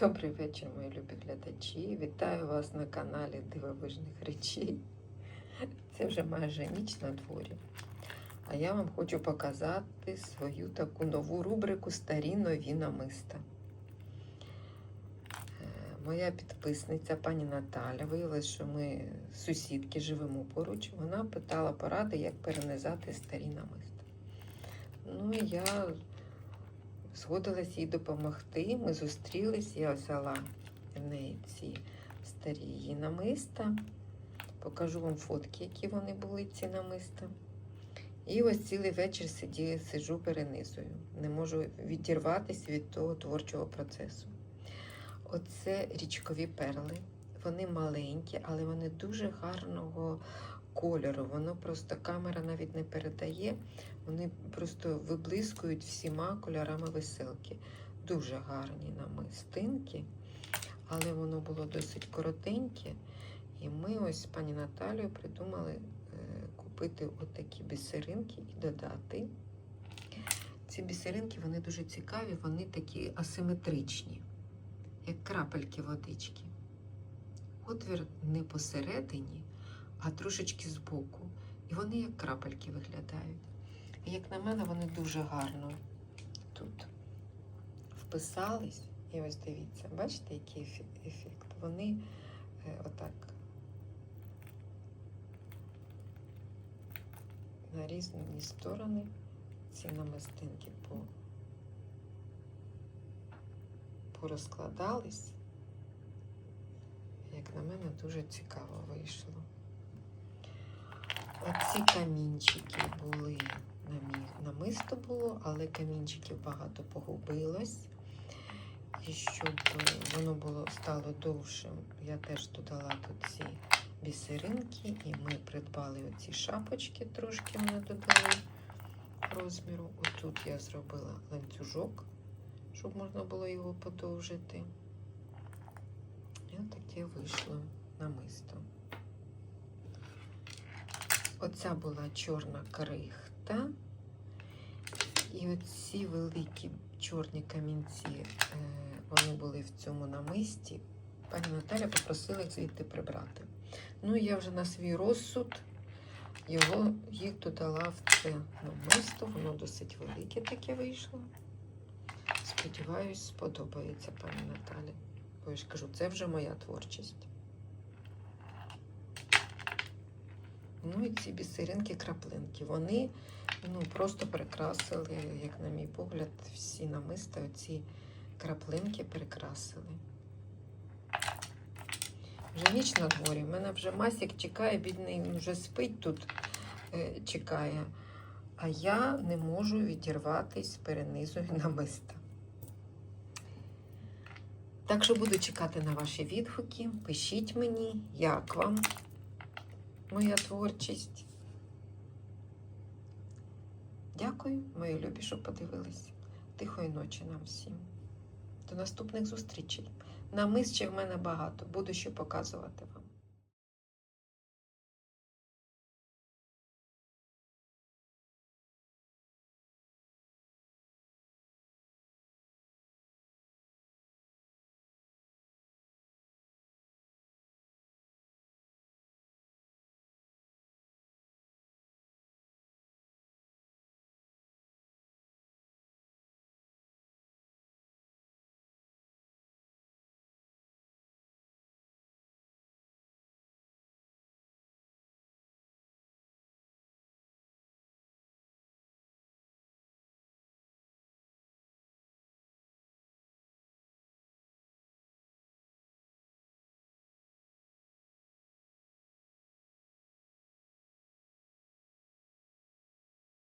Добрий вечір, мої любі глядачі. Вітаю вас на каналі Дивовижних речей. Це вже майже ніч на дворі. А я вам хочу показати свою таку нову рубрику Старі нові намиста. Е, Моя підписниця пані Наталя виявилось, що ми сусідки живемо поруч. Вона питала поради, як перенизати старі намиста. Ну я згодилась їй допомогти. Ми зустрілись, я взяла в неї ці старі її намиста. Покажу вам фотки, які вони були, ці намиста. І ось цілий вечір сиді, сиджу, перенизую. Не можу відірватися від того творчого процесу. Оце річкові перли. Вони маленькі, але вони дуже гарного кольору. Воно просто камера навіть не передає. Вони просто виблискують всіма кольорами веселки. Дуже гарні намистинки, але воно було досить коротеньке. І ми ось з пані Наталією придумали е, купити отакі бісеринки і додати. Ці бісеринки вони дуже цікаві, вони такі асиметричні, як крапельки водички. Отвір не посередині, а трошечки збоку. І вони як крапельки виглядають. І як на мене, вони дуже гарно тут вписались. І ось дивіться, бачите, який ефект? Вони е, отак на різні сторони ці намистинки по, порозкладались. На мене, дуже цікаво вийшло. Оці камінчики були на намисто було, але камінчиків багато погубилось. І щоб воно було стало довшим, я теж додала тут ці бісеринки, і ми придбали оці шапочки, трошки мене додали розміру. Отут я зробила ланцюжок, щоб можна було його подовжити. І отаке вийшло намисто. Оця була чорна крихта. І оці великі чорні камінці, е, вони були в цьому намисті. Пані Наталя попросила їх звідти прибрати. Ну, я вже на свій розсуд його, їх додала в це намисто. Воно досить велике таке вийшло. Сподіваюсь, сподобається пані. Бо я ж кажу, це вже моя творчість. Ну і ці бісеринки краплинки. Вони ну, просто прикрасили, як на мій погляд, всі намиста, оці краплинки прикрасили. Вже ніч на дворі. У мене вже Масік чекає, бідний він вже спить тут, е, чекає. А я не можу відірватись, перенизую намиста. Так що буду чекати на ваші відгуки. Пишіть мені, як вам моя творчість. Дякую, мої любі, що подивились. Тихої ночі нам всім. До наступних зустрічей. Намис ще в мене багато, буду ще показувати вам.